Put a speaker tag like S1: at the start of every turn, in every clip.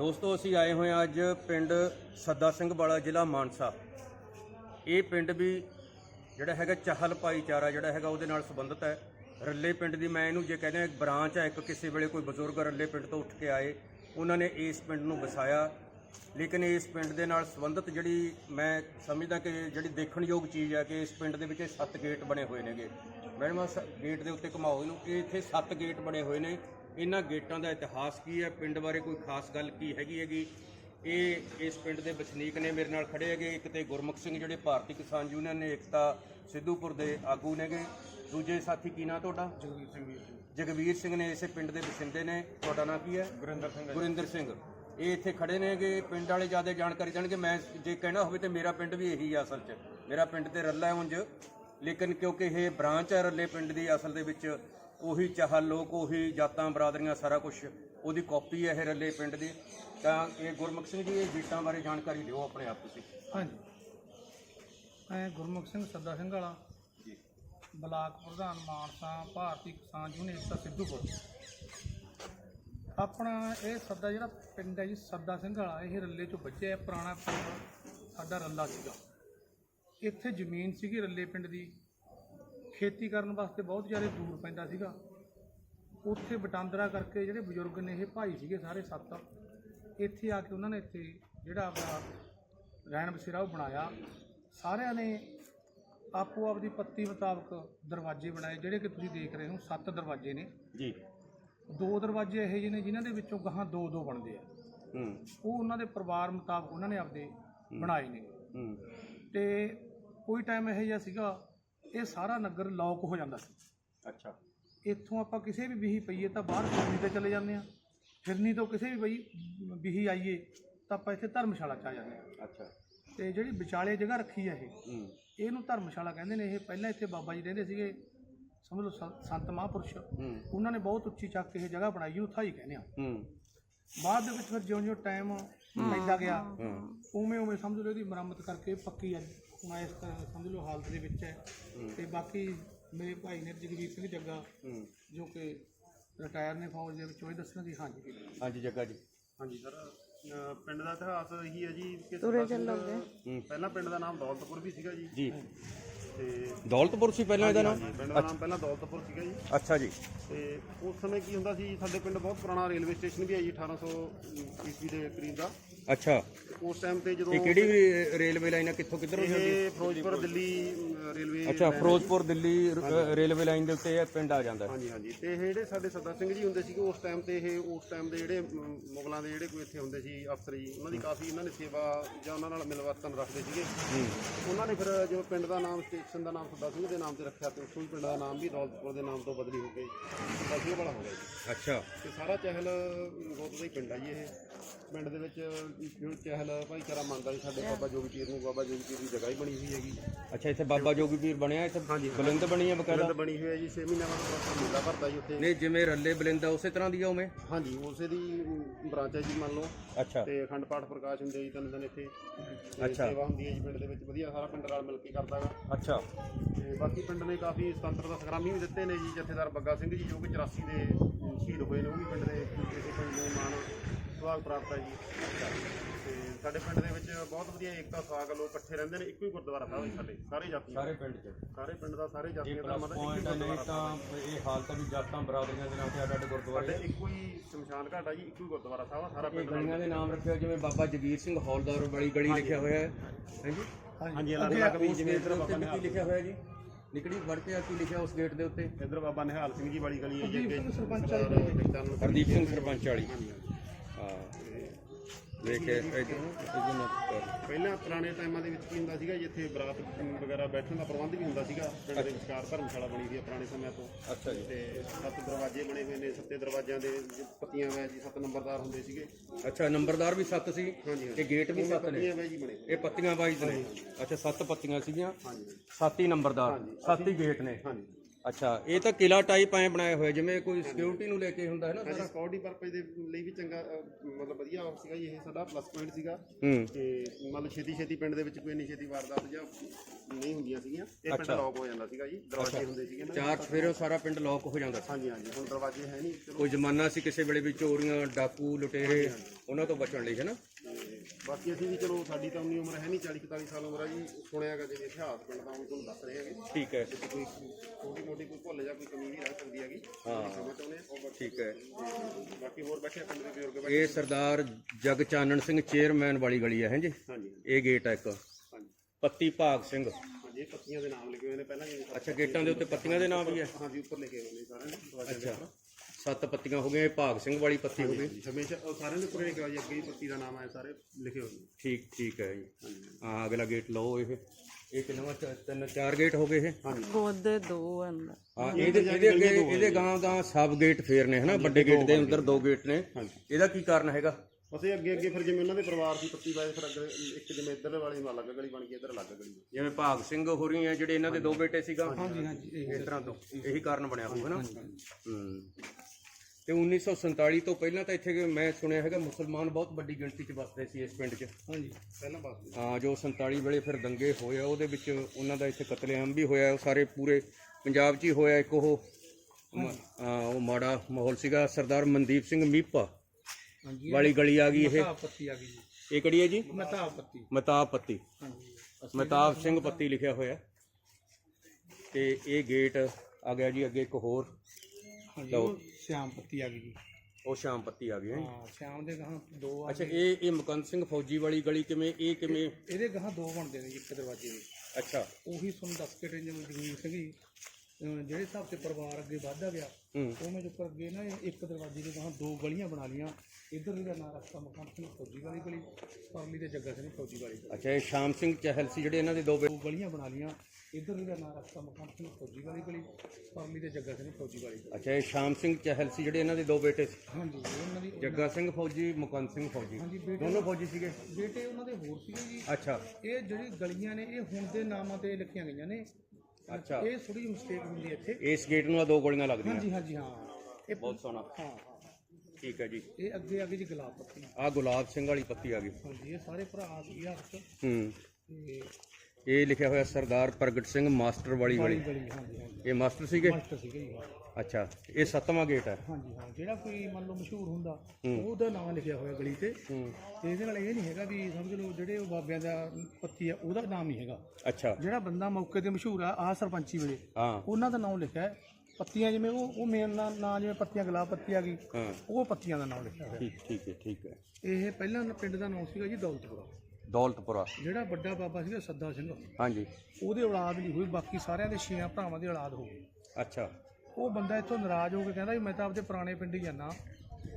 S1: ਦੋਸਤੋ, ਅਸੀਂ ਆਏ ਹੋਏ ਹਾਂ ਅੱਜ ਪਿੰਡ ਸੱਦਾ ਸਿੰਘ ਵਾਲਾ ਜ਼ਿਲ੍ਹਾ ਮਾਨਸਾ। ਇਹ ਪਿੰਡ ਵੀ ਜਿਹੜਾ ਹੈਗਾ ਚਾਹਲ ਭਾਈਚਾਰਾ ਜਿਹੜਾ ਹੈਗਾ ਉਹਦੇ ਨਾਲ ਸੰਬੰਧਿਤ ਹੈ। ਰੱਲੇ ਪਿੰਡ ਦੀ ਮੈਂ ਇਹਨੂੰ ਜੇ ਕਹਿੰਦੇ ਇੱਕ ਬ੍ਰਾਂਚ ਹੈ, ਇੱਕ ਕਿਸੇ ਵੇਲੇ ਕੋਈ ਬਜ਼ੁਰਗ ਰੱਲੇ ਪਿੰਡ ਤੋਂ ਉੱਠ ਕੇ ਆਏ, ਉਹਨਾਂ ਨੇ ਇਸ ਪਿੰਡ ਨੂੰ ਵਸਾਇਆ। ਲੇਕਿਨ ਇਸ ਪਿੰਡ ਦੇ ਨਾਲ ਸੰਬੰਧਿਤ ਜਿਹੜੀ ਮੈਂ ਸਮਝਦਾ ਕਿ ਜਿਹੜੀ ਦੇਖਣਯੋਗ ਚੀਜ਼ ਹੈ ਕਿ ਇਸ ਪਿੰਡ ਦੇ ਵਿੱਚ ਇਹ ਸੱਤ ਗੇਟ ਬਣੇ ਹੋਏ ਨੇਗੇ। ਮੈਡਮ ਆਹ ਸ- ਗੇਟ ਦੇ ਉੱਤੇ ਘਮਾਓ ਇਹਨੂੰ। ਕਿ ਇੱਥੇ ਸੱਤ ਗੇਟ ਬਣੇ ਹੋਏ ਨੇ। ਇਹਨਾਂ ਗੇਟਾਂ ਦਾ ਇਤਿਹਾਸ ਕੀ ਹੈ? ਪਿੰਡ ਬਾਰੇ ਕੋਈ ਖਾਸ ਗੱਲ ਕੀ ਹੈਗੀ ਹੈਗੀ? ਇਹ ਇਸ ਪਿੰਡ ਦੇ ਵਸਨੀਕ ਨੇ ਮੇਰੇ ਨਾਲ ਖੜੇ ਹੈਗੇ। ਇੱਕ ਤੇ ਗੁਰਮੁਖ ਸਿੰਘ ਜਿਹੜੇ ਭਾਰਤੀ ਕਿਸਾਨ ਯੂਨੀਅਨ ਨੇ ਏਕਤਾ ਸਿੱਧੂਪੁਰ ਦੇ ਆਗੂ ਨੇਗੇ। ਦੂਜੇ ਸਾਥੀ ਕੀ ਨਾਂ ਤੁਹਾਡਾ? ਜਗਵੀਰ ਸਿੰਘ ਜਗਵੀਰ ਸਿੰਘ ਨੇ ਇਸੇ ਪਿੰਡ ਦੇ ਵਸਿੰਦੇ ਨੇ। ਤੁਹਾਡਾ ਨਾਂ ਕੀ ਹੈ? ਗੁਰਿੰਦਰ ਸਿੰਘ ਗੁਰਿੰਦਰ ਸਿੰਘ। ਇਹ ਇੱਥੇ ਖੜੇ ਨੇਗੇ। ਪਿੰਡ ਵਾਲੇ ਜ਼ਿਆਦਾ ਜਾਣਕਾਰੀ ਦੇਣਗੇ। ਮੈਂ ਜੇ ਕਹਿਣਾ ਹੋਵੇ ਤੇ ਮੇਰਾ ਪਿੰਡ ਵੀ ਇਹੀ ਆ ਅਸਲ 'ਚ। ਮੇਰਾ ਪਿੰਡ ਤੇ ਰੱਲਾ ਹੈ ਉਂਝ। ਲੇਕਿਨ ਕਿਉਂਕਿ ਇਹ ਬ੍ਰਾਂਚ ਹੈ ਰੱਲੇ ਪਿੰਡ ਦੀ ਅਸਲ ਦੇ ਵਿੱਚ ਉਹੀ ਚਾਹਲ ਲੋਕ ਉਹੀ ਜਾਤਾਂ ਬਰਾਦਰੀਆਂ ਸਾਰਾ ਕੁਝ ਉਹਦੀ ਕਾਪੀ ਹੈ ਇਹ ਰੱਲੇ ਪਿੰਡ ਦੀ। ਤਾਂ ਇਹ ਗੁਰਮੁਖ ਸਿੰਘ ਜੀ ਇਹ ਗੀਤਾਂ ਬਾਰੇ ਜਾਣਕਾਰੀ ਦਿਓ ਆਪਣੇ ਆਪ ਤੁਸੀਂ।
S2: ਹਾਂਜੀ। ਮੈਂ ਗੁਰਮੁਖ ਸਿੰਘ ਸੱਦਾ ਸਿੰਘ ਵਾਲਾ।
S1: ਜੀ।
S2: ਬਲਾਕ ਪ੍ਰਧਾਨ ਮਾਨਸਾ ਭਾਰਤੀ ਕਿਸਾਨ ਯੂਨੀਅਨ ਏਕਤਾ ਸਿੱਧੂਪੁਰ। ਆਪਣਾ ਇਹ ਸੱਦਾ ਜਿਹੜਾ ਪਿੰਡ ਹੈ ਜੀ ਸੱਦਾ ਸਿੰਘ ਵਾਲਾ ਇਹ ਰੱਲੇ ਚੋਂ ਬੱਚਿਆ ਪੁਰਾਣਾ ਪਿੰਡ ਸਾਡਾ ਰੱਲਾ ਸੀਗਾ। ਇੱਥੇ ਜ਼ਮੀਨ ਸੀਗੀ ਰੱਲੇ ਪਿੰਡ ਦੀ। ਖੇਤੀ ਕਰਨ ਵਾਸਤੇ ਬਹੁਤ ਜ਼ਿਆਦਾ ਦੂਰ ਪੈਂਦਾ ਸੀਗਾ। ਉੱਥੇ ਵਟਾਂਦਰਾ ਕਰਕੇ ਜਿਹੜੇ ਬਜ਼ੁਰਗ ਨੇ ਇਹ ਭਾਈ ਸੀਗੇ ਸਾਰੇ ਸੱਤ ਇੱਥੇ ਆ ਕੇ ਉਹਨਾਂ ਨੇ ਇੱਥੇ ਜਿਹੜਾ ਆਪਣਾ ਰਹਿਣ ਬਸੇਰਾ ਉਹ ਬਣਾਇਆ। ਸਾਰਿਆਂ ਨੇ ਆਪੋ ਆਪਦੀ ਪੱਤੀ ਮੁਤਾਬਕ ਦਰਵਾਜ਼ੇ ਬਣਾਏ ਜਿਹੜੇ ਕਿ ਤੁਸੀਂ ਦੇਖ ਰਹੇ ਹੋ ਸੱਤ ਦਰਵਾਜ਼ੇ ਨੇ।
S1: ਜੀ।
S2: ਦੋ ਦਰਵਾਜ਼ੇ ਇਹੋ ਜਿਹੇ ਨੇ ਜਿਨ੍ਹਾਂ ਦੇ ਵਿੱਚੋਂ ਗਾਹਾਂ ਦੋ ਦੋ ਬਣਦੇ ਆ।
S1: ਹੂੰ।
S2: ਉਹ ਉਹਨਾਂ ਦੇ ਪਰਿਵਾਰ ਮੁਤਾਬਕ ਉਹਨਾਂ ਨੇ ਆਪਦੇ ਬਣਾਏ ਨੇ।
S1: ਹੂੰ।
S2: ਤੇ ਕੋਈ ਟਾਈਮ ਇਹੋ ਜਿਹਾ ਸੀਗਾ ਇਹ ਸਾਰਾ ਨਗਰ ਲੌਕ ਹੋ ਜਾਂਦਾ ਸੀ।
S1: ਅੱਛਾ।
S2: ਇੱਥੋਂ ਆਪਾਂ ਕਿਸੇ ਵੀ ਵਿਹੀ ਪਈਏ ਤਾਂ ਬਾਹਰ ਫਿਰਨੀ ਤੇ ਚਲੇ ਜਾਂਦੇ ਆ ਫਿਰਨੀ ਤੋਂ ਕਿਸੇ ਵੀ ਬਈ ਵਿਹੀ ਆਈਏ ਤਾਂ ਆਪਾਂ ਇੱਥੇ ਧਰਮਸ਼ਾਲਾ ਚ ਆ ਜਾਂਦੇ ਆ
S1: ਅੱਛਾ।
S2: ਤੇ ਜਿਹੜੀ ਵਿਚਾਲੇ ਜਗ੍ਹਾ ਰੱਖੀ ਆ ਇਹ
S1: ਹੂੰ।
S2: ਇਹਨੂੰ ਧਰਮਸ਼ਾਲਾ ਕਹਿੰਦੇ ਨੇ। ਇਹ ਪਹਿਲਾਂ ਇੱਥੇ ਬਾਬਾ ਜੀ ਰਹਿੰਦੇ ਸੀਗੇ ਸਮਝ ਲਓ ਸੰ- ਸੰਤ ਮਹਾਂਪੁਰਸ਼।
S1: ਹੂੰ।
S2: ਉਹਨਾਂ ਨੇ ਬਹੁਤ ਉੱਚੀ ਚੱਕ ਕੇ ਇਹ ਜਗ੍ਹਾ ਬਣਾਈ ਉਹਨੂੰ ਥਾਈ ਕਹਿੰਦੇ ਆ
S1: ਹੂੰ।
S2: ਬਾਅਦ ਦੇ ਵਿੱਚ ਫਿਰ ਜਿਉਂ-ਜਿਉਂ ਟਾਈਮ ਪੈਂਦਾ ਗਿਆ
S1: ਹੂੰ
S2: ਉਵੇਂ ਉਵੇਂ ਸਮਝ ਲਓ ਇਹਦੀ ਮੁਰੰਮਤ ਕਰਕੇ ਪੱਕੀ ਅੱਜ ਹੁਣ ਇਸ ਤਰ੍ਹਾਂ ਸਮਝ ਲਓ ਹਾਲਤ ਦੇ ਵਿੱਚ ਹੈ। ਤੇ ਬਾਕੀ ਮੇਰੇ ਭਾਈ ਨੇ ਜਗਵੀਰ ਸਿੰਘ ਜੱਗਾ ਜੋ ਕਿ ਰਿਟਾਇਰ ਨੇ ਫੌਜ ਦੇ ਵਿੱਚੋਂ ਇਹ ਦੱਸਣਾ ਸੀ ਹਾਂਜੀ। ਜੀ
S1: ਹਾਂਜੀ ਜੱਗਾ ਜੀ।
S3: ਹਾਂਜੀ ਸਰ ਅਹ ਪਿੰਡ ਦਾ ਇਤਿਹਾਸ ਇਹੀ ਹੈ ਜੀ ਕਿ ਤੁਰੇ ਚੱਲੋਗੇ ਪਹਿਲਾਂ ਪਿੰਡ ਦਾ ਨਾਮ ਦੌਲਤਪੁਰ ਵੀ ਸੀਗਾ ਜੀ।
S1: ਜੀ।
S3: ਤੇ
S1: ਦੌਲਤਪੁਰ ਸੀ ਪਹਿਲਾਂ ਇਹਦਾ ਨਾਮ?
S3: ਪਿੰਡ ਦਾ ਨਾਮ ਪਹਿਲਾਂ ਦੌਲਤਪੁਰ ਸੀਗਾ ਜੀ।
S1: ਅੱਛਾ ਜੀ।
S3: ਤੇ ਉਸ ਸਮੇਂ ਕੀ ਹੁੰਦਾ ਸੀ ਸਾਡੇ ਪਿੰਡ ਬਹੁਤ ਪੁਰਾਣਾ ਰੇਲਵੇ ਸਟੇਸ਼ਨ ਵੀ ਹੈ ਜੀ 1800 ਈਸਵੀ ਦੇ ਕਰੀਬ ਦਾ।
S1: ਅੱਛਾ।
S3: ਉਸ ਟਾਈਮ ਤੇ ਜਦੋਂ
S1: ਇਹ ਕਿਹੜੀ ਵੀ ਰੇਲਵੇ ਲਾਈਨ ਹੈ ਕਿੱਥੋਂ ਕਿੱਧਰੋਂ ਜਾਂਦੀ ਹੈ?
S3: ਇਹ ਫਿਰੋਜ਼ਪੁਰ ਦਿੱਲੀ ਰੇਲਵੇ
S1: ਅੱਛਾ। ਫਿਰੋਜ਼ਪੁਰ ਦਿੱਲੀ ਰ- ਰੇਲਵੇ ਲਾਈਨ ਦੇ ਉੱਤੇ ਇਹ ਪਿੰਡ ਆ ਜਾਂਦਾ। ਹੈ।
S3: ਹਾਂਜੀ ਹਾਂਜੀ। ਤੇ ਇਹ ਜਿਹੜੇ ਸਾਡੇ ਸਰਦਾਰ ਸਿੰਘ ਜੀ ਹੁੰਦੇ ਸੀਗੇ ਉਸ ਟਾਈਮ ਤੇ ਇਹ ਉਸ ਟਾਈਮ ਦੇ ਜਿਹੜੇ ਮੁਗਲਾਂ ਦੇ ਜਿਹੜੇ ਕੋਈ ਇੱਥੇ ਹੁੰਦੇ ਸੀ ਅਫਸਰ ਜੀ ਉਹਨਾਂ ਦੀ ਕਾਫੀ ਇਹਨਾਂ ਨੇ ਸੇਵਾ ਜਾਂ ਉਹਨਾਂ ਨਾਲ ਮਿਲਵਰਤਨ ਰੱਖਦੇ ਸੀਗੇ। ਉਹਨਾਂ ਨੇ ਫਿਰ ਜੋ ਪਿੰਡ ਦਾ ਨਾਮ ਸਟੇਸ਼ਨ ਦਾ ਨਾਮ ਸਰਦਾਰ ਸਿੰਘ ਦੇ ਨਾਮ ਤੇ ਰੱਖਿਆ ਤੇ ਉਸੋਂ ਹੀ ਪਿੰਡ ਦਾ ਨਾਮ ਵੀ ਦੌਲਤਪੁਰ ਦੇ ਨਾਮ ਤੋਂ ਬਦਲੀ ਹੋ ਸਰਦਾਰ ਸਿੰਘ ਵਾਲਾ ਹੋ ਗਿਆ ਜੀ।
S1: ਅੱਛਾ।
S3: ਤੇ ਸਾਰਾ ਚਹਿਲ ਗੋਤ ਦਾ ਹੀ ਪਿੰਡ ਆ ਜੀ ਇਹ। ਪਿੰਡ ਦੇ ਵਿੱਚ ਜੋ ਚਹਿਲ ਭਾਈਚਾਰਾ ਮੰਨਦਾ ਜੀ ਸਾਡੇ ਬਾਬਾ ਜੋਗੀ ਪੀਰ ਨੂੰ ਬਾਬਾ ਜੋਗੀ ਪੀਰ ਦੀ ਜਗ੍ਹਾ ਹੀ ਬਣੀ ਹੋਈ ਹੈਗੀ।
S1: ਅੱਛਾ ਇੱਥੇ ਬਾਬਾ ਜੋਗੀ ਪੀਰ ਬਣਿਆ ਇੱਥੇ ਬੁਲੰਦ ਬਣੀ ਹੈ ਬਕਾਇਦਾ?
S3: ਪਿੰਡ ਬਣੀ ਹੋਈ ਹੈ ਜੀ 6 ਮਹੀਨਿਆਂ ਬਾਅਦ ਪ੍ਰੋਪਰ ਮੇਲਾ ਭਰਦਾ ਜੀ ਉੱਥੇ।
S1: ਨਹੀਂ ਜਿਵੇਂ ਰੱਲੇ ਬਲਿੰਦ ਆ ਉਸੇ ਤਰ੍ਹਾਂ ਦੀ ਆ ਉਵੇਂ?
S3: ਹਾਂਜੀ ਉਸੇ ਦੀ ਬ੍ਰਾਂਚ ਹੈ ਜੀ ਮੰਨ ਲਓ।
S1: ਅੱਛਾ।
S3: ਤੇ ਅਖੰਡ ਪਾਠ ਪ੍ਰਕਾਸ਼ ਹੁੰਦੇ ਜੀ ਤਿੰਨ ਦਿਨ ਇੱਥੇ। ਤੇ
S1: ਅੱਛਾ।
S3: ਸੇਵਾ ਹੁੰਦੀ ਹੈ ਜੀ ਪਿੰਡ ਦੇ ਵਿੱਚ ਵਧੀਆ ਸਾਰਾ ਪਿੰਡ ਨਾਲ ਮਿਲ ਕੇ ਕਰਦਾ ਗਾ।
S1: ਅੱਛਾ।
S3: ਤੇ ਬਾਕੀ ਪਿੰਡ ਨੇ ਕਾਫੀ ਸੁਤੰਤਰਤਾ ਸੰਗਰਾਮੀ ਵੀ ਦਿੱਤੇ ਨੇ ਜੀ ਜਥੇਦਾਰ ਬੱਗਾ ਸਿੰਘ ਜੀ ਜੋ ਕਿ 84 ਦੇ ਸ਼ਹੀਦ ਹੋਏ ਨੇ ਉਹ ਵੀ ਪਿੰਡ ਦੇ ਕਿਸੇ ਪਿੰਡ ਨੂੰ ਮਾਣ ਸੁਭਾਗ ਪ੍ਰਾਪਤ ਹੈ ਜੀ। ਤੇ ਸਾਡੇ ਪਿੰਡ ਦੇ ਵਿੱਚ ਬਹੁਤ ਵਧੀਆ ਏਕਤਾ ਸਾਗ ਲੋਕ ਇਕੱਠੇ ਰਹਿੰਦੇ ਨੇ। ਇੱਕੋ ਹੀ ਗੁਰਦੁਆਰਾ ਸਾਹਿਬ ਹੈ ਸਾਡੇ ਸਾਰੇ ਜਾਤੀ
S1: ਸਾਰੇ ਪਿੰਡ 'ਚ।
S3: ਸਾਰੇ ਪਿੰਡ ਦਾ ਸਾਰੇ
S1: ਇਹ
S3: ਜਾਤੀਆਂ ਦਾ
S1: ਪਲੱਸ
S3: ਮਤਲਬ ਇੱਕੋ ਹੀ
S1: ਨਹੀਂ
S3: ਗੁਰਦੁਆਰਾ
S1: ਤਾਂ ਇਹ ਹਾਲਤ ਵੀ ਜਾਤਾਂ ਬਰਾਦਰੀਆਂ ਦੇ ਨਾਲ ਤੇ ਅੱਡ ਅੱਡ ਗੁਰਦੁਆਰੇ
S3: ਸਾਡੇ ਇੱਕੋ ਹੀ ਸ਼ਮਸ਼ਾਨ ਘਾਟ ਆ ਜੀ ਇੱਕੋ ਹੀ ਗੁਰਦੁਆਰਾ ਸਾਹਿਬ ਆ ਸਾਰਾ
S1: ਇਹ
S3: ਪਿੰਡ
S1: ਗਲੀਆਂ ਦੇ ਨਾਮ ਰੱਖਿਆ ਜਿਵੇਂ ਬਾਬਾ ਜਗੀਰ ਸਿੰਘ ਹੌਲਦਾਰ ਵਾਲੀ ਗਲੀ ਲਿਖਿਆ ਹੋਇਆ ਹੈ। ਹਾਂਜੀ।
S3: ਹਾਂਜੀ
S1: ਅੱਗੇ
S3: ਅਲੱਗ-ਅਲੱਗ ਵੀ
S1: ਉਸ
S3: ਜਿਵੇਂ
S1: ਗੇਟ ਦੇ
S3: ਇੱਧਰ
S1: ਉੱਤੇ
S3: ਬਾਬਾ
S1: ਵੀ ਕੀ ਲਿਖਿਆ ਹੋਇਆ ਜੀ। ਨਿਕੜੀ ਵੜ ਕੇ ਆ ਕੀ ਲਿਖਿਆ ਉਸ ਗੇਟ ਦੇ ਉੱਤੇ?
S3: ਇੱਧਰ ਬਾਬਾ ਨਿਹਾਲ ਸਿੰਘ ਜੀ ਵਾਲੀ ਗਲੀ ਹੈ ਜੀ ਅੱਗੇ
S2: ਸਿੰਘ ਸਰਪੰਚ
S1: ਹਰਦੀਪ ਸਿੰਘ ਸਰਪੰਚ ਵਾਲੀ। ਵੇਖੇ ਇਹਦੇ ਨਾਲ
S3: ਪਹਿਲਾਂ ਪੁਰਾਣੇ ਟਾਈਮਾਂ ਦੇ ਵਿੱਚ ਕੀ ਹੁੰਦਾ ਸੀਗਾ ਜਿੱਥੇ ਬਰਾਤ ਵਗੈਰਾ ਬੈਠਣ ਦਾ ਪ੍ਰਬੰਧ ਵੀ ਹੁੰਦਾ ਸੀਗਾ ਪਿੰਡ ਦੇ ਵਿਚਕਾਰ ਧਰਮਸ਼ਾਲਾ ਬਣੀ ਦੀ ਹੈ ਪੁਰਾਣੇ ਸਮਿਆਂ ਤੋਂ।
S1: ਅੱਛਾ ਜੀ।
S3: ਤੇ ਸੱਤ ਦਰਵਾਜ਼ੇ ਬਣੇ ਹੋਏ ਨੇ ਸੱਤੇ ਦਰਵਾਜ਼ਿਆਂ ਦੇ ਜੋ ਪੱਤੀਆਂ ਵੇ ਜੀ ਸੱਤ ਨੰਬਰਦਾਰ ਹੁੰਦੇ ਸੀਗੇ।
S1: ਅੱਛਾ ਨੰਬਰਦਾਰ ਵੀ ਸੱਤ ਸੀ?
S3: ਹਾਂਜੀ, ਹਾਂਜੀ।
S1: ਤੇ ਗੇਟ ਵੀ ਸੱਤ ਨੇ?
S3: ਪੱਤੀਆਂ ਵੇ ਜੀ ਬਣੇ
S1: ਇਹ ਪੱਤੀਆਂ ਵਾਈਜ਼ ਨੇ। ਅੱਛਾ ਸੱਤ ਪੱਤੀਆਂ ਸੀਗੀਆਂ।
S3: ਹਾਂਜੀ।
S1: ਸੱਤ ਹੀ ਨੰਬਰਦਾਰ।
S3: ਹਾਂਜੀ।
S1: ਸੱਤ ਹੀ ਗੇਟ ਨੇ।
S3: ਹਾਂਜੀ।
S1: ਅੱਛਾ ਇਹ ਤਾਂ ਕਿਲਾ ਟਾਈਪ ਐ ਬਣਾਇਆ ਹੋਇਆ ਜਿਵੇਂ ਕੋਈ ਸਿਕਿਉਰਿਟੀ ਨੂੰ ਲੈ ਕੇ ਹੁੰਦਾ ਹੈ ਨਾ ਸਾਰਾ।
S3: ਸਕਿਉਰਟੀ ਪਰਪਸ ਦੇ ਲਈ ਵੀ ਚੰਗਾ ਅ, ਮਤਲਬ ਵਧੀਆ ਸੀਗਾ ਜੀ ਇਹ ਸਾਡਾ ਪਲੱਸ ਪੁਆਇੰਟ ਸੀਗਾ।
S1: ਹੂੰ।
S3: ਤੇ ਮਤਲਬ ਛੇਤੀ ਛੇਤੀ ਪਿੰਡ ਦੇ ਵਿੱਚ ਕੋਈ ਨਹੀਂ ਛੇਤੀ ਵਾਰਦਾਤ ਜਾਂ ਨਹੀਂ ਹੁੰਦੀਆਂ ਸੀਗੀਆਂ ਇਹ ਪਿੰਡ ਲੌਕ ਹੋ ਜਾਂਦਾ ਸੀਗਾ ਜੀ ਦਰਵਾਜ਼ੇ ਹੁੰਦੇ ਸੀਗੇ ਨਾ।
S1: ਚਾਰ ਫਿਰ ਸਾਰਾ ਪਿੰਡ ਲੌਕ ਹੋ ਜਾਂਦਾ ਸੀ।
S3: ਹਾਂਜੀ ਹਾਂਜੀ ਹੁਣ ਦਰਵਾਜ਼ੇ ਹੈ ਨਹੀਂ ਚਲੋ।
S1: ਕੋਈ ਜ਼ਮਾਨਾ ਸੀ ਕਿਸੇ ਵੇਲੇ ਵੀ ਚੋਰੀਆਂ ਡਾਕੂ ਲੁਟੇਰੇ ਉਹਨਾਂ ਤੋਂ ਬਚਣ ਲਈ ਹੈ ਨਾ?
S3: ਤੇ ਬਾਕੀ ਅਸੀਂ ਵੀ ਚਲੋ ਸਾਡੀ ਤਾਂ ਉਨੀ ਉਮਰ ਹੈ ਨਹੀਂ 40 45 ਸਾਲ ਉਮਰ ਹੈ ਜੀ ਸੁਣਿਆਗਾ ਜਿਵੇਂ ਇਤਿਹਾਸ ਪਿੰਡ ਦਾ ਉਹ ਤੁਹਾਨੂੰ ਦੱਸ ਰਹੇ ਹੈਗੇ।
S1: ਠੀਕ ਹੈ।
S3: ਕੋਈ ਛੋਟੀ ਮੋਟੀ ਕੋਈ ਭੁੱਲ ਜਾਂ ਕੋਈ ਕਮੀ ਵੀ ਰਹਿ ਸਕਦੀ ਹੈਗੀ।
S1: ਹਾਂ।
S3: ਸਮਝ ਚਾਹੁੰਦੇ ਹਾਂ ਉਹ ਬਾਕੀ-
S1: ਠੀਕ ਹੈ।
S3: ਬਾਕੀ ਹੋਰ ਬੈਠੇ ਆ ਪਿੰਡ ਦੇ ਬਜ਼ੁਰਗ ਬੈਠੇ
S1: ਇਹ ਸਰਦਾਰ ਜਗ ਚਾਨਣ ਸਿੰਘ ਚੇਅਰਮੈਨ ਵਾਲੀ ਗਲੀ ਹੈ ਹੈਂ ਜੀ?
S3: ਹਾਂਜੀ।
S1: ਇਹ ਗੇਟ ਹੈ ਇੱਕ।
S3: ਹਾਂਜੀ।
S1: ਪੱਤੀ ਭਾਗ ਸਿੰਘ।
S3: ਹਾਂਜੀ ਇਹ ਪੱਤੀਆਂ ਦੇ ਨਾਮ ਲਿਖੇ ਹੋਏ ਨੇ ਪਹਿਲਾਂ ਜਿਵੇਂ
S1: ਅੱਛਾ ਗੇਟਾਂ ਦੇ ਉੱਤੇ ਪੱਤੀਆਂ ਦੇ ਨਾਮ ਵੀ ਹੈ?
S3: ਹਾਂਜੀ ਉੱਪਰ ਲਿਖੇ ਹੋਏ ਨੇ ਸਾਰਿਆਂ ਦੇ। ਦਰਵਾਜ਼ੇ ਦੇ
S1: ਅੱਛਾ ਸੱਤ ਪੱਤੀਆਂ ਹੋ ਗਈਆਂ ਇਹ ਭਾਗ ਸਿੰਘ ਵਾਲੀ ਪੱਤੀ ਹੋ ਗਈ।
S3: ਹਮੇਸ਼ਾ ਉਹ ਸਾਰਿਆਂ ਦੇ ਹੋਇਆ ਜੀ ਅੱਗੇ ਹੀ ਪੱਤੀ ਦਾ ਨਾਮ ਹੈ ਸਾਰੇ ਲਿਖੇ ਹੋਏ ਨੇ।
S1: ਠੀਕ ਠੀਕ ਹੈ ਜੀ। ਹਾਂ ਅਗਲਾ ਗੇਟ ਲਓ ਇਹ। ਇਹ ਕਿੰਨਾ ਤਿੰਨ ਚਾਰ ਗੇਟ ਹੋ ਗਏ ਇਹ?
S4: ਗੋਦੇ ਦੋ ਅੰਦਰ।
S1: ਹਾਂ ਇਹਦੇ ਇਹਦੇ ਅੱਗੇ ਇਹਦੇ ਗਾਂ ਦਾ ਸਬ ਗੇਟ ਫੇਰ ਨੇ ਹਨਾ? ਵੱਡੇ ਗੇਟ ਦੇ ਅੰਦਰ ਦੋ ਗੇਟ ਨੇ। ਇਹਦਾ ਕੀ ਕਾਰਨ ਹੈਗਾ?
S3: ਬਸ ਇਹ ਅੱਗੇ ਅੱਗੇ ਫਿਰ ਜਿਵੇਂ ਉਹਨਾਂ ਦੇ ਪਰਿਵਾਰ ਦੀ ਪੱਤੀ ਵਾਏ ਫਿਰ ਅੱਗੇ ਇੱਕ ਜਿਵੇਂ ਇੱਧਰਲੇ ਵਾਲੀ ਨਾਲ ਅਲੱਗ ਗਲੀ ਬਣ ਗਈ ਇੱਧਰ ਅਲੱਗ ਗਲੀ
S1: ਜਿਵੇਂ ਭਾਗ ਸਿੰਘ ਹੋ ਰਹੀ ਹੈ ਜਿਹੜੇ ਇਹਨਾਂ ਦੇ ਦੋ ਬੇਟੇ ਸੀਗਾ।
S2: ਹਾਂਜੀ ਹਾਂਜੀ।
S1: ਇਸ ਤਰ੍ਹਾਂ ਤੋਂ। ਇਹੀ ਕਾਰਨ ਬਣਿਆ ਹੋਊਗਾ ਨਾ ਹੂੰ। ਤੇ 1947 ਤੋਂ ਪਹਿਲਾਂ ਤਾਂ ਇੱਥੇ ਮੈਂ ਸੁਣਿਆ ਹੈਗਾ ਮੁਸਲਮਾਨ ਬਹੁਤ ਵੱਡੀ ਗਿਣਤੀ 'ਚ ਵਸਦੇ ਸੀ ਇਸ ਪਿੰਡ 'ਚ।
S2: ਹਾਂਜੀ
S3: ਪਹਿਲਾਂ ਬਾਤ
S1: ਹਾਂ ਜੋ 47 ਵੇਲੇ ਫਿਰ ਦੰਗੇ ਹੋਏ ਆ ਉਹਦੇ ਵਿੱਚ ਉਹਨਾਂ ਦਾ ਇੱਥੇ ਕਤਲੇਆਮ ਵੀ ਹੋਇਆ ਉਹ ਸਾਰੇ ਪੂਰੇ ਪੰਜਾਬ 'ਚ ਹੀ ਹੋਇਆ ਇੱਕ ਉਹ। ਉਹ ਮਾੜਾ ਮਾਹੌਲ ਸੀਗਾ ਸਰਦਾਰ ਮਨਦੀਪ ਸਿੰਘ ਮੀਪਾ।
S2: ਹਾਂਜੀ
S1: ਵਾਲੀ ਗਲੀ ਆ ਗਈ ਇਹ।
S2: ਮਹਿਤਾਬ ਪੱਤੀ ਆ ਗਈ ਜੀ।
S1: ਇਹ ਕਿਹੜੀ ਹੈ ਜੀ?
S2: ਪੱਤੀ
S1: ਮਤਾਬ ਪੱਤੀ
S2: ਹਾਂਜੀ।
S1: ਮਤਾਬ ਸਿੰਘ ਪੱਤੀ ਲਿਖਿਆ ਹੋਇਆ। ਤੇ ਇਹ ਗੇਟ ਆ ਗਿਆ ਜੀ ਅੱਗੇ ਇੱਕ ਹੋਰ।
S2: ਹਾਂਜੀ ਸ਼ਿਆਮ ਪੱਤੀ ਆ ਗਈ। ਜੀ
S1: ਉਹ ਸ਼ਾਮ ਪੱਤੀ ਆ ਗਈ ਹੈ
S2: ਹਾਂ ਸ਼ਿਆਮ ਦੇ ਗਾਹਾਂ ਦੋ ਆ
S1: ਅੱਛਾ ਇਹ ਇਹ ਮੁਕੰਦ ਸਿੰਘ ਫੌਜੀ ਵਾਲੀ ਗਲੀ ਕਿਵੇਂ ਇਹ ਕਿਵੇਂ?
S2: ਇਹਦੇ ਗਾਹਾਂ ਦੋ ਬਣਦੇ ਨੇ ਜੀ ਇੱਕ ਦਰਵਾਜ਼ੇ ਦੇ।
S1: ਅੱਛਾ।
S2: ਉਹੀ ਤੁਹਾਨੂੰ ਦੱਸ ਕੇ ਟੇ ਜਿਵੇਂ ਜਗੀਰ ਅਹ ਜਿਹੜੇ ਹਿਸਾਬ ਤੇ ਪਰਿਵਾਰ ਅੱਗੇ ਵੱਧਦਾ ਗਿਆ
S1: ਹੂੰ।
S2: ਉਹ ਮੈਂ ਜੋ ਉੱਪਰ ਅੱਗੇ ਨਾ ਇਹ ਇੱਕ ਦਰਵਾਜ਼ੇ ਦੇ ਗਾਹਾਂ ਦੋ ਗਲੀਆਂ ਬਣਾ ਲੀਆਂ ਇੱਧਰ ਦਾ ਨਾਂ ਰੱਖਤਾ ਮਕਾਨ ਸਿੰਘ ਫੌਜੀ ਵਾਲੀ ਗਲੀ ਪਰਲੀ ਤੇ ਜੱਗਾ ਸਿੰਘ ਫੌਜੀ ਵਾਲੀ ਗਲੀ।
S1: ਅੱਛਾ ਇਹ ਸ਼ਾਮ ਸਿੰਘ ਚਹਿਲ ਸੀ ਜਿਹੜੇ ਇਹਨਾਂ ਦੇ ਦੋ ਬੇ-
S2: ਦੋ ਗਲੀਆਂ ਬਣਾ ਲੀਆਂ ਇੱਧਰ ਦਾ ਨਾਂ ਰੱਖਤਾ ਮਕਾਨ ਸਿੰਘ ਫੌਜੀ ਵਾਲੀ ਗਲੀ ਪਰਲੀ ਤੇ ਜੱਗਾ ਸਿੰਘ ਫੌਜੀ ਵਾਲੀ ਗਲੀ
S1: ਅੱਛਾ ਇਹ ਸ਼ਾਮ ਸਿੰਘ ਚਹਿਲ ਸੀ ਜਿਹੜੇ ਇਹਨਾਂ ਦੇ ਦੋ ਬੇਟੇ ਸੀ?
S2: ਹਾਂਜੀ ਉਹਨਾਂ ਦੀ
S1: ਜੱਗਾ ਸਿੰਘ ਫੌਜੀ ਮੁਕੰਦ ਸਿੰਘ ਫੌਜੀ।
S2: ਹਾਂਜੀ ਬੇਟੇ
S1: ਦੋਨੋਂ ਫੌਜੀ ਸੀਗੇ?
S2: ਬੇਟੇ ਉਹਨਾਂ ਦੇ ਹੋਰ ਸੀਗੇ ਜੀ।
S1: ਅੱਛਾ।
S2: ਇਹ ਜਿਹੜੀ ਗਲੀਆਂ ਨੇ ਇਹ ਹੁਣ ਦੇ ਨਾਮਾਂ ਤੇ ਲਿਖੀਆਂ ਗਈਆਂ ਨੇ।
S1: ਅੱਛਾ।
S2: ਇਹ ਥੋੜੀ ਮਿਸਟੇਕ ਹੁੰਦੀ ਹੈ ਇੱਥੇ।
S1: ਇਸ ਗੇਟ ਨੂੰ ਆ ਦੋ ਗੋਲੀਆਂ ਲੱਗਦੀਆਂ।
S2: ਹਾਂਜੀ ਹਾਂਜੀ ਹਾਂ। ਇਹ
S1: ਬਹੁਤ ਸੋਹਣਾ।
S2: ਹਾਂ ਹਾਂ।
S1: ਠੀਕ ਹੈ ਜੀ।
S2: ਇਹ ਅੱਗੇ ਅੱਗੇ ਜੀ ਗੁਲਾਬ ਪੱਤੀ।
S1: ਆ ਗੁਲਾਬ ਸਿੰਘ ਵਾਲੀ ਪੱਤੀ ਆ ਗਈ।
S2: ਹਾਂਜੀ ਇਹ ਸਾਰੇ ਭਰਾ ਸੀ ਹੱਥ
S1: ਹੂੰ।
S2: ਤੇ
S1: ਇਹ ਲਿਖਿਆ ਹੋਇਆ ਸਰਦਾਰ ਪ੍ਰਗਟ ਸਿੰਘ ਮਾਸਟਰ ਵਾਲੀ
S2: ਵਾਲੀ
S1: ਗਲੀ
S2: ਗਲੀ ਹਾਂਜੀ ਹਾਂਜੀ।
S1: ਇਹ ਮਾਸਟਰ ਸੀਗੇ?
S2: ਮਾਸਟਰ ਸੀਗੇ ਜੀ ਹਾਂ।
S1: ਅੱਛਾ ਇਹ ਸੱਤਵਾਂ ਗੇਟ ਹੈ।
S2: ਹਾਂਜੀ ਹਾਂ ਜਿਹੜਾ ਕੋਈ ਮੰਨ ਲਓ ਮਸ਼ਹੂਰ ਹੁੰਦਾ। ਉਹਦਾ ਨਾਮ ਲਿਖਿਆ ਹੋਇਆ ਗਲੀ ਤੇ।
S1: ਹੂੰ।
S2: ਤੇ ਇਹਦੇ ਨਾਲ ਇਹ ਨਹੀਂ ਹੈਗਾ ਵੀ ਸਮਝ ਲਓ ਜਿਹੜੇ ਉਹ ਬਾਬਿਆਂ ਦਾ ਪੱਤੀ ਆ ਉਹਦਾ ਨਾਮ ਨਹੀਂ ਹੈਗਾ।
S1: ਅੱਛਾ।
S2: ਜਿਹੜਾ ਬੰਦਾ ਮੌਕੇ ਤੇ ਮਸ਼ਹੂਰ ਆ ਆ ਸਰਪੰਚੀ ਵੇਲੇ
S1: ਹਾਂ।
S2: ਉਹਨਾਂ ਦਾ ਨਾਮ ਲਿਖਿਆ ਹੈ। ਪੱਤੀਆਂ ਜਿਵੇਂ ਉਹ ਉਹ ਮੇਨ ਨਾਂ ਨਾਂ ਜਿਵੇਂ ਪੱਤੀਆਂ ਗੁਲਾਬ ਪੱਤੀ ਆ ਗਈ
S1: ਹਾਂ।
S2: ਉਹ ਪੱਤੀਆਂ ਦਾ ਨਾਮ ਲਿਖਿਆ ਹੋਇਆ।
S1: ਠੀਕ ਠੀਕ ਹੈ ਠੀਕ ਹੈ।
S2: ਇਹ ਪਹਿਲਾਂ ਪਿੰਡ ਦਾ ਨਾਮ ਸੀਗਾ ਜੀ ਦੌਲਤਪੁਰਾ।
S1: ਦੌਲਤਪੁਰਾ।
S2: ਜਿਹੜਾ ਵੱਡਾ ਬਾਬਾ ਸੀਗਾ ਸੱਦਾ ਸਿੰਘ
S1: ਹਾਂਜੀ।
S2: ਉਹਦੇ ਔਲਾਦ ਨਹੀਂ ਹੋਈ ਬਾਕੀ ਸਾਰਿਆਂ ਦੇ ਛੇਆਂ ਭਰਾਵਾਂ ਦੀ ਔਲਾਦ ਹੋ ਗਈ।
S1: ਅੱਛਾ।
S2: ਉਹ ਬੰਦਾ ਇੱਥੋਂ ਨਾਰਾਜ਼ ਹੋ ਕੇ ਕਹਿੰਦਾ ਵੀ ਮੈਂ ਤਾਂ ਆਪਦੇ ਪੁਰਾਣੇ ਪਿੰਡ ਹੀ ਜਾਣਾ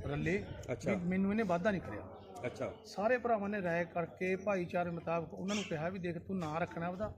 S2: ਰੱਲੇ
S1: ਅੱਛਾ।
S2: ਮੈਨੂੰ ਇਹਨੇ ਵਾਧਾ ਨਹੀਂ ਕਰਿਆ।
S1: ਅੱਛਾ।
S2: ਸਾਰੇ ਭਰਾਵਾਂ ਨੇ ਰਾਏ ਕਰਕੇ ਭਾਈਚਾਰੇ ਮੁਤਾਬਕ ਉਹਨਾਂ ਨੂੰ ਕਿਹਾ ਵੀ ਦੇਖ ਤੂੰ ਨਾਂ ਰੱਖਣਾ ਉਹਦਾ।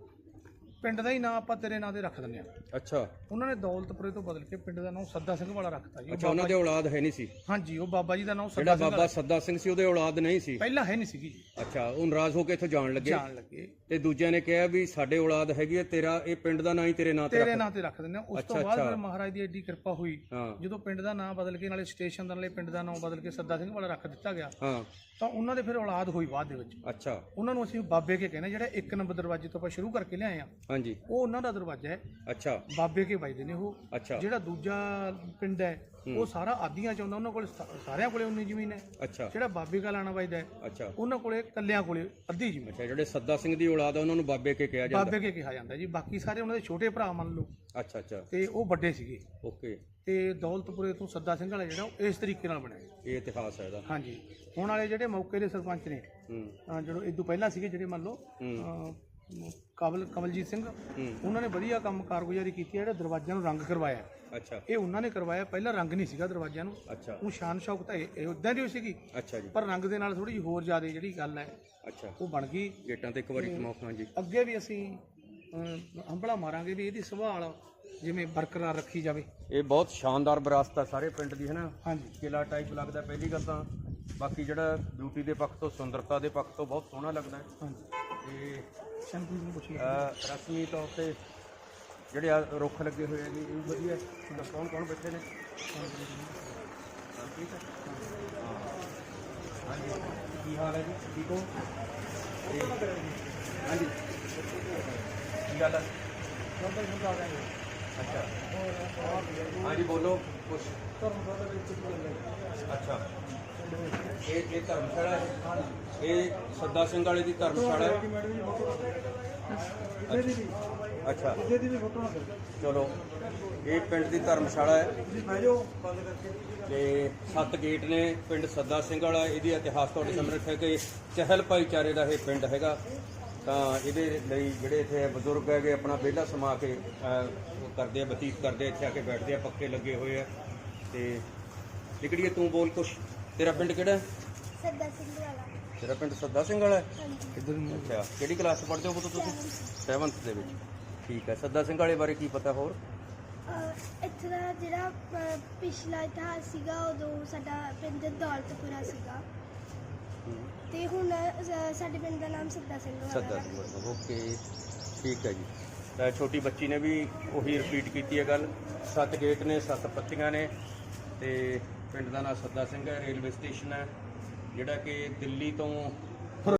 S2: ਪਿੰਡ ਦਾ ਹੀ ਨਾਂ ਆਪਾਂ ਤੇਰੇ ਨਾਂ ਤੇ ਰੱਖ ਦਿੰਦੇ ਆ
S1: ਅੱਛਾ।
S2: ਉਹਨਾਂ ਨੇ ਦੌਲਤਪੁਰੇ ਤੋਂ ਬਦਲ ਕੇ ਪਿੰਡ ਦਾ ਨਾਮ ਸੱਦਾ ਸਿੰਘ ਵਾਲਾ ਰੱਖਤਾ ਜੀ। ਉਹ
S1: ਅੱਛਾ ਉਹਨਾਂ ਦੇ ਔਲਾਦ ਹੈ ਨਹੀਂ ਸੀ।
S2: ਹਾਂਜੀ ਉਹ ਬਾਬਾ ਜੀ ਦਾ ਨਾਮ
S1: ਜਿਹੜਾ
S2: ਸੱਦਾ ਸਿੰਘ
S1: ਬਾਬਾ ਸੱਦਾ ਸਿੰਘ ਸੀ ਉਹਦੇ ਔਲਾਦ ਨਹੀਂ ਸੀ।
S2: ਪਹਿਲਾਂ ਹੈ ਨਹੀਂ ਸੀਗੀ ਜੀ।
S1: ਅੱਛਾ ਉਹ ਨਾਰਾਜ਼ ਹੋ ਕੇ ਇੱਥੋਂ ਜਾਣ ਲੱਗੇ।
S2: ਜਾਣ ਲੱਗੇ।
S1: ਤੇ ਦੂਜਿਆਂ ਨੇ ਕਿਹਾ ਵੀ ਸਾਡੇ ਔਲਾਦ ਹੈਗੀ ਹੈ ਤੇਰਾ ਇਹ ਪਿੰਡ ਦਾ ਨਾਂ ਹੀ ਤੇਰੇ ਨਾਂ ਤੇ
S2: ਤੇਰੇ
S1: ਰੱਖ।
S2: ਨਾਂ ਤੇ ਰੱਖ ਦਿੰਦੇ ਆ ਉਸ ਤੋਂ
S1: ਅੱਛਾ,
S2: ਬਾਅਦ
S1: ਅੱਛਾ।
S2: ਫਿਰ ਮਹਾਰਾਜ ਦੀ ਐਡੀ ਕਿਰਪਾ ਹੋਈ।
S1: ਹਾਂ।
S2: ਜਦੋਂ ਪਿੰਡ ਦਾ ਨਾਮ ਬਦਲ ਕੇ ਨਾਲੇ ਸਟੇਸ਼ਨ ਦਾ ਨਾਲੇ ਪਿੰਡ ਦਾ ਨਾਮ ਬਦਲ ਕੇ ਸੱਦਾ ਸਿੰਘ ਵਾਲਾ ਰੱਖ ਦਿੱਤਾ ਗਿਆ
S1: ਹਾਂ।
S2: ਤਾਂ ਉਹਨਾਂ ਦੇ ਫਿਰ ਔਲਾਦ ਹੋਈ ਬਾਅਦ ਦੇ ਵਿੱਚ।
S1: ਅੱਛਾ।
S2: ਉਹਨਾਂ ਨੂੰ ਅਸੀਂ ਬਾਬੇ ਕੇ ਕਹਿੰਦੇ ਜਿਹੜਾ ਇੱਕ ਨੰਬਰ ਦਰਵਾਜ਼ੇ ਤੋਂ ਆਪਾਂ ਸ਼ੁਰੂ ਕਰਕੇ ਲਿਆਏ ਆ
S1: ਹਾਂਜੀ।
S2: ਉਹ ਉਹਨਾਂ ਦਾ ਦਰਵਾਜ਼ਾ ਹੈ।
S1: ਅੱਛਾ।
S2: ਬਾਬੇ ਕੇ ਵੱਜਦੇ ਨੇ ਉਹ।
S1: ਅੱਛਾ।
S2: ਜਿਹੜਾ ਦੂਜਾ ਪਿੰਡ ਹੈ ਉਹ ਸਾਰਾ ਆਦੀਆਂ ਚ ਆਉਂਦਾ ਉਹਨਾਂ ਕੋਲ ਸਾਰਿਆਂ ਕੋਲੇ ਉਨੀ ਜ਼ਮੀਨ ਹੈ।
S1: ਅੱਛਾ।
S2: ਜਿਹੜਾ ਬਾਬੇ ਕਾ ਲਾਣਾ ਵੱਜਦਾ ਹੈ
S1: ਅੱਛਾ।
S2: ਉਹਨਾਂ ਕੋਲੇ ਕੱਲਿਆਂ ਕੋਲੇ ਅੱਧੀ ਜ਼ਮੀਨ।
S1: ਅੱਛਾ ਜਿਹੜੇ ਸੱਦਾ ਸਿੰਘ ਦੀ ਔਲਾਦ ਆ ਉਹਨਾਂ ਨੂੰ ਬਾਬੇ ਕੇ ਕਿਹਾ ਜਾਂਦਾ।
S2: ਬਾਬੇ ਕੇ ਕਿਹਾ ਜਾਂਦਾ ਜੀ। ਬਾਕੀ ਸਾਰੇ ਉਹਨਾਂ ਦੇ ਛੋਟੇ ਭਰਾ ਮੰਨ ਲਓ।
S1: ਅੱਛਾ ਅੱਛਾ।
S2: ਤੇ ਉਹ ਵੱਡੇ ਸੀਗੇ।
S1: ਓਕੇ।
S2: ਤੇ ਦੌਲਤਪੁਰੇ ਤੋਂ ਸੱਦਾ ਸਿੰਘ ਵਾਲਾ ਜਿਹੜਾ ਉਹ ਇਸ ਤਰੀਕੇ ਨਾਲ ਬਣਿਆ
S1: ਇਹ ਇਤਿਹਾਸ ਹੈ ਇਹਦਾ।
S2: ਹਾਂਜੀ। ਹੁਣ ਵਾਲੇ ਜਿਹੜੇ ਮੌਕੇ ਦੇ ਸਰਪੰਚ ਨੇ
S1: ਹੂੰ।
S2: ਜਦੋਂ ਇਦੋਂ ਪਹਿਲਾਂ ਸੀਗੇ ਜਿਹੜੇ ਮੰਨ ਲਓ ਕਮਲ ਕਮਲਜੀਤ ਸਿੰਘ ਉਹਨਾਂ ਨੇ ਵਧੀਆ ਕੰਮ ਕਾਰਗੁਜ਼ਾਰੀ ਕੀਤੀ ਹੈ ਜਿਹੜੇ ਦਰਵਾਜ਼ਿਆਂ ਨੂੰ ਰੰਗ ਕਰਵਾਇਆ।
S1: ਅੱਛਾ।
S2: ਇਹ ਉਹਨਾਂ ਨੇ ਕਰਵਾਇਆ ਪਹਿਲਾਂ ਰੰਗ ਨਹੀਂ ਸੀਗਾ ਦਰਵਾਜ਼ਿਆਂ ਨੂੰ।
S1: ਅੱਛਾ।
S2: ਉਹ ਸ਼ਾਨ ਸ਼ੌਕ ਤਾਂ ਇਹ ਉਦਾਂ ਦੀ ਸੀਗੀ।
S1: ਅੱਛਾ ਜੀ।
S2: ਪਰ ਰੰਗ ਦੇ ਨਾਲ ਥੋੜੀ ਜਿਹੀ ਹੋਰ ਜ਼ਿਆਦਾ ਜਿਹੜੀ ਗੱਲ ਹੈ
S1: ਅੱਛਾ।
S2: ਉਹ ਬਣ ਗਈ।
S1: ਗੇਟਾਂ ਤੇ ਇੱਕ ਵਾਰੀ ਮੌਕਾ ਜੀ।
S2: ਅੱਗੇ ਵੀ ਅਸੀਂ ਹੰਭਲਾ ਮਾਰਾਂਗੇ ਵੀ ਇਹਦੀ ਸੰਭਾਲ ਜਿਵੇਂ ਬਰਕਰਾਰ ਰੱਖੀ ਜਾਵੇ।
S1: ਇਹ ਬਹੁਤ ਸ਼ਾਨਦਾਰ ਵਿਰਾਸਤ ਸਾਰੇ ਪਿੰਡ ਦੀ ਹੈ ਨਾ
S2: ਹਾਂਜੀ।
S1: ਕਿਲਾ ਟਾਈਪ ਲੱਗਦਾ ਪਹਿਲੀ ਗੱਲ ਤਾਂ। ਬਾਕੀ ਜਿਹੜਾ ਬਿਊਟੀ ਦੇ ਪੱਖ ਤੋਂ ਸੁੰਦਰਤਾ ਦੇ ਪੱਖ ਤੋਂ ਬਹੁਤ ਸੋਹਣਾ ਲੱਗਦਾ। ਹੈ
S2: ਹਾਂਜੀ।
S1: ਤੇ
S2: ਸ਼ੰਕੂ ਜੀ
S1: ਅਹ, ਰਸਮੀ ਤੌਰ ਤੇ ਜਿਹੜੇ ਆ ਰੁੱਖ ਲੱਗੇ ਹੋਏ ਆ ਜੀ ਇਹ ਵੀ ਵਧੀਆ ਹੈ। ਕੌਣ ਕੌਣ ਬੈਠੇ ਨੇ? ਠੀਕ ਹੈ ਹਾਂਜੀ। ਕੀ ਹਾਲ ਹੈ ਜੀ? ਠੀਕ ਹੋ? ਤੇ- ਹਾਂਜੀ। ਕੀ ਗੱਲ ਹੈ? ਅੱਛਾ। ਹਾਂਜੀ ਬੋਲੋ। ਕੁਛ। ਅੱਛਾ। ਇਹ ਇਹ ਧਰਮਸ਼ਾਲਾ ਹੈ ਇਹ ਸੱਦਾ ਸਿੰਘ ਵਾਲੇ ਦੀ ਧਰਮਸ਼ਾਲਾ ਹੈ। ਅੱਛਾ। ਚਲੋ ਇਹ ਪਿੰਡ ਦੀ ਧਰਮਸ਼ਾਲਾ ਹੈ। ਤੇ ਸੱਤ ਗੇਟ ਨੇ ਪਿੰਡ ਸੱਦਾ ਸਿੰਘ ਵਾਲਾ ਇਹਦੀ ਇਤਿਹਾਸ ਤੁਹਾਡੇ ਸਾਹਮਣੇ ਰੱਖਿਆ ਕਿ ਚਹਿਲ ਭਾਈਚਾਰੇ ਦਾ ਇਹ ਪਿੰਡ ਹੈਗਾ। ਤਾਂ ਇਹਦੇ ਲਈ ਜਿਹੜੇ ਇੱਥੇ ਬਜ਼ੁਰਗ ਹੈਗੇ ਆਪਣਾ ਵਿਹਲਾ ਸਮਾ ਕੇ ਅਹ, ਉਹ ਕਰਦੇ ਆ ਬਤੀਤ ਕਰਦੇ ਆ, ਇੱਥੇ ਆ ਕੇ ਬੈਠਦੇ ਆ ਪੱਕੇ ਲੱਗੇ ਹੋਏ ਆ। ਤੇ ਲਿਕੜੀਏ ਤੂੰ ਬੋਲ ਕੁਛ। ਤੇਰਾ ਪਿੰਡ ਕਿਹੜਾ?
S4: ਸੱਦਾ ਸਿੰਘ ਵਾਲਾ।
S1: ਤੇਰਾ ਪਿੰਡ ਸੱਦਾ ਸਿੰਘ ਵਾਲਾ ਕਿੱਧਰ ਨੂੰ? ਅੱਛਾ ਕਿਹੜੀ ਕਲਾਸ ਪੜ੍ਹਦੇ ਹੋ ਪੁੱਤ ਤੁਸੀਂ? 7th ਦੇ ਵਿੱਚ। ਠੀਕ ਹੈ ਸੱਦਾ ਸਿੰਘ ਵਾਲੇ ਬਾਰੇ ਕੀ ਪਤਾ ਹੋਰ?
S4: ਇੱਥੇ ਦਾ ਜਿਹੜਾ ਪਿਛਲਾ ਇਤਿਹਾਸ ਸੀਗਾ ਉਦੋਂ ਸਾਡਾ ਪਿੰਡ ਦੌਲਤਪੁਰਾ ਸੀਗਾ। ਤੇ ਹੁਣ ਸਾਡੇ ਪਿੰਡ ਦਾ ਨਾਮ ਸੱਦਾ ਸਿੰਘ ਵਾਲਾ
S1: ਸੱਦਾ। ਸਿੰਘ ਵਾਲਾ ਓਕੇ। ਠੀਕ ਹੈ ਜੀ। ਤਾਂ ਛੋਟੀ ਬੱਚੀ ਨੇ ਵੀ ਉਹੀ ਰਿਪੀਟ ਕੀਤੀ ਹੈ ਗੱਲ। ਸੱਤ ਗੇਟ ਨੇ ਸੱਤ ਪੱਤੀਆਂ ਨੇ ਤੇ ਪਿੰਡ ਦਾ ਨਾਮ ਸੱਦਾ ਸਿੰਘ ਹੈ ਰੇਲਵੇ ਸਟੇਸ਼ਨ ਹੈ ਜਿਹੜਾ ਕਿ ਦਿੱਲੀ ਤੋਂ